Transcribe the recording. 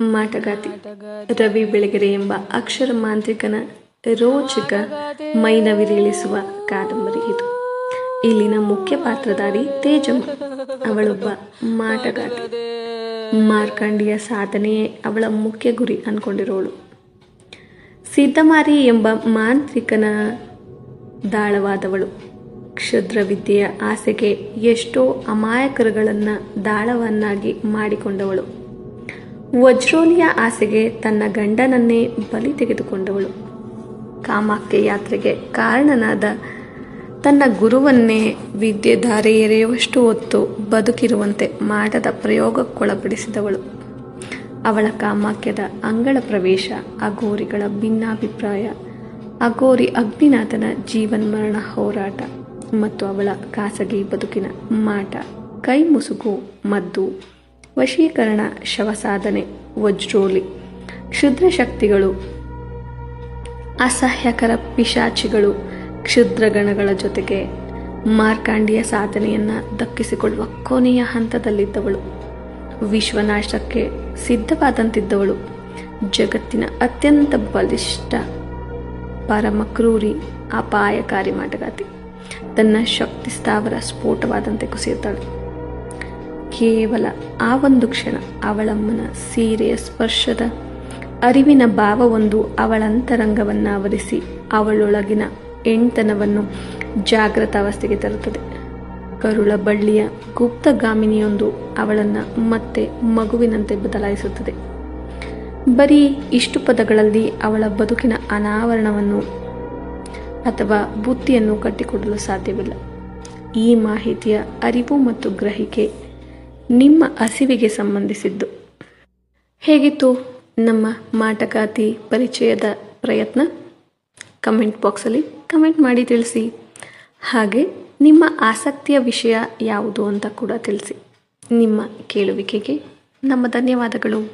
ಮಾಟಗಾತಿ. ರವಿ ಬೆಳಗೆರೆ ಎಂಬ ಅಕ್ಷರ ಮಾಂತ್ರಿಕನ ರೋಚಕ ಮೈನವಿರೇಳಿಸುವ ಕಾದಂಬರಿ ಇದು. ಇಲ್ಲಿನ ಮುಖ್ಯ ಪಾತ್ರಧಾರಿ ತೇಜಮ್ಮ, ಅವಳೊಬ್ಬ ಮಾಟಗಾತಿ. ಮಾರ್ಕಂಡಿಯ ಸಾಧನೆಯೇ ಅವಳ ಮುಖ್ಯ ಗುರಿ ಅನ್ಕೊಂಡಿರೋಳು. ಸಿದ್ಧಮಾರಿ ಎಂಬ ಮಾಂತ್ರಿಕನ ದಾಳವಾದವಳು. ಕ್ಷುದ್ರ ವಿದ್ಯೆಯ ಆಸೆಗೆ ಎಷ್ಟೋ ಅಮಾಯಕರುಗಳನ್ನು ದಾಳವನ್ನಾಗಿ ಮಾಡಿಕೊಂಡವಳು. ವಜ್ರೋಲಿಯ ಆಸೆಗೆ ತನ್ನ ಗಂಡನನ್ನೇ ಬಲಿ ತೆಗೆದುಕೊಂಡವಳು. ಕಾಮಾಕ್ಯ ಯಾತ್ರೆಗೆ ಕಾರಣನಾದ ತನ್ನ ಗುರುವನ್ನೇ ವಿದ್ಯೆ ಧಾರೆ ಎರೆಯುವಷ್ಟು ಹೊತ್ತು ಬದುಕಿರುವಂತೆ ಮಾಡದ ಪ್ರಯೋಗಕ್ಕೊಳಪಡಿಸಿದವಳು. ಅವಳ ಕಾಮಾಕ್ಯದ ಅಂಗಳ ಪ್ರವೇಶ, ಅಘೋರಿಗಳ ಭಿನ್ನಾಭಿಪ್ರಾಯ, ಅಘೋರಿ ಅಗ್ನಿನಾಥನ ಜೀವನ್ಮರಣ ಹೋರಾಟ ಮತ್ತು ಅವಳ ಖಾಸಗಿ ಬದುಕಿನ ಮಾಟ ಕೈ ಮುಸುಕು ಮದ್ದು ವಶೀಕರಣ ಶವಸಾಧನೆ ವಜ್ರೋಲಿ, ಕ್ಷುದ್ರ ಶಕ್ತಿಗಳು, ಅಸಹ್ಯಕರ ಪಿಶಾಚಿಗಳು ಕ್ಷುದ್ರಗಣಗಳ ಜೊತೆಗೆ ಮಾರ್ಕಾಂಡಿಯ ಸಾಧನೆಯನ್ನು ದಕ್ಕಿಸಿಕೊಳ್ಳುವ ಕೊನೆಯ ಹಂತದಲ್ಲಿದ್ದವಳು. ವಿಶ್ವನಾಶಕ್ಕೆ ಸಿದ್ಧವಾದಂತಿದ್ದವಳು. ಜಗತ್ತಿನ ಅತ್ಯಂತ ಬಲಿಷ್ಠ, ಪರಮಕ್ರೂರಿ, ಅಪಾಯಕಾರಿ ಮಾಟಗಾತಿ. ತನ್ನ ಶಕ್ತಿ ಸ್ಥಾವರ ಸ್ಫೋಟವಾದಂತೆ ಕುಸಿಯುತ್ತಾಳೆ. ಕೇವಲ ಆ ಒಂದು ಕ್ಷಣ ಅವಳಮ್ಮನ ಸೀರೆಯ ಸ್ಪರ್ಶದ ಅರಿವಿನ ಭಾವವೊಂದು ಅವಳಂತರಂಗವನ್ನು ಆವರಿಸಿ ಅವಳೊಳಗಿನ ಎಂಟನವನ್ನು ಜಾಗೃತಾವಸ್ಥೆಗೆ ತರುತ್ತದೆ. ಕರುಳ ಬಳ್ಳಿಯ ಗುಪ್ತಗಾಮಿನಿಯೊಂದು ಅವಳನ್ನು ಮತ್ತೆ ಮಗುವಿನಂತೆ ಬದಲಾಯಿಸುತ್ತದೆ. ಬರೀ ಇಷ್ಟು ಪದಗಳಲ್ಲಿ ಅವಳ ಬದುಕಿನ ಅನಾವರಣವನ್ನು ಅಥವಾ ಬುತ್ತಿಯನ್ನು ಕಟ್ಟಿಕೊಡಲು ಸಾಧ್ಯವಿಲ್ಲ. ಈ ಮಾಹಿತಿಯ ಅರಿವು ಮತ್ತು ಗ್ರಹಿಕೆ ನಿಮ್ಮ ಹಸಿವಿಗೆ ಸಂಬಂಧಿಸಿದ್ದು. ಹೇಗಿತ್ತು ನಮ್ಮ ಮಾಟಗಾತಿ ಪರಿಚಯದ ಪ್ರಯತ್ನ? ಕಮೆಂಟ್ ಬಾಕ್ಸಲ್ಲಿ ಕಮೆಂಟ್ ಮಾಡಿ ತಿಳಿಸಿ. ಹಾಗೆ ನಿಮ್ಮ ಆಸಕ್ತಿಯ ವಿಷಯ ಯಾವುದು ಅಂತ ಕೂಡ ತಿಳಿಸಿ. ನಿಮ್ಮ ಕೇಳುವಿಕೆಗೆ ನಮ್ಮ ಧನ್ಯವಾದಗಳು.